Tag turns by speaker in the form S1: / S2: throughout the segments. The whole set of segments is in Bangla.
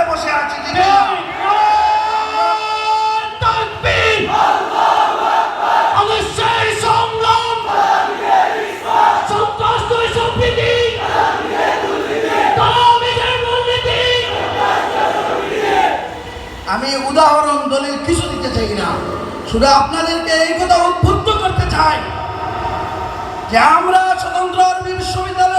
S1: করে বসে আছি আমি উদাহরণ দলিল কিছু দিতে চাই না। শুধু আপনাদেরকে এই কথা উদ্বুদ্ধ করতে চাই যে আমরা স্বতন্ত্র বিশ্ববিদ্যালয়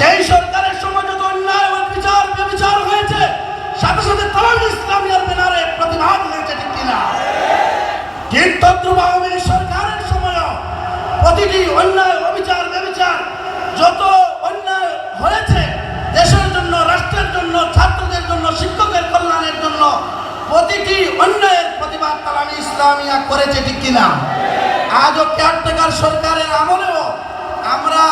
S1: সেই সরকারের সময় যত অন্যায় ও বিচার বিচার হয়েছে, সাথে সাথে তাম ইসলামিয়ার ব্যানারে প্রতিবাদ হয়েছে, ঠিক কিনা? ঠিক তদ্রুপ আওয়ামী সরকারের সময়ও প্রতিটি অন্যায়, অবিচার, ব্যবিচার যত অন্যায় হয়েছে, দেশের জন্য, রাষ্ট্রের জন্য, ছাত্রদের জন্য, শিক্ষকের কল্যাণের জন্য প্রতিটি অন্যায়ের প্রতিবাদ তালামি ইসলামিয়া করেছে, ঠিক কিনা? আজও কেয়ারটেকার সরকারের আমলেও আমরা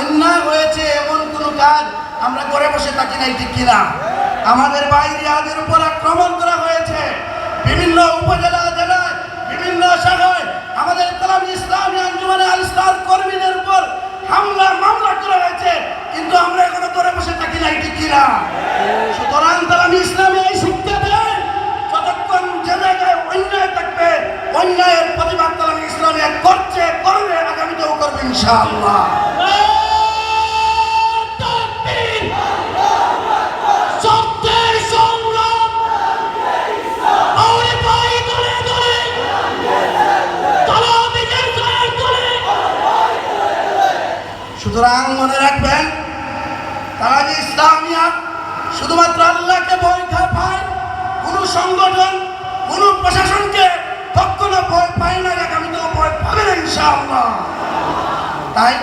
S1: অন্যায় হয়েছে, এমন কোনো কাজ আমরা করে বসে থাকি নাই, ঠিক কিনা? আমাদের বাইরে আদের উপর আক্রমণ করা হয়েছে। বিভিন্ন উপজেলা, জেলায়, বিভিন্ন শাখায় আমাদের তালাম ইসলামী আঞ্জুমানে আল ইসলাম কর্মীদের উপর হামলা, মামলা করা হয়েছে। কিন্তু আমরা এখনও করে বসে থাকি নাই, ঠিক কিনা? সুতরাং তালাম ইসলামী এই শিক্ষা দেয় যতক্ষণ যে জায়গায় অন্যায় থাকবে, অন্যায়ের প্রতিবাদ তালাম ইসলামী করছে, করবে আগামীতেও করবে ইনশাআল্লাহ। সুতরাং মনে রাখবেন তারা যে ইসলামিয়া শুধুমাত্র আল্লাহকে খা- পায় কোনো সংগঠন, কোনো প্রশাসনকে কখনো ভয় পায় না আমি তো ভয় পাবে না, ইনশাআল্লাহ। তাই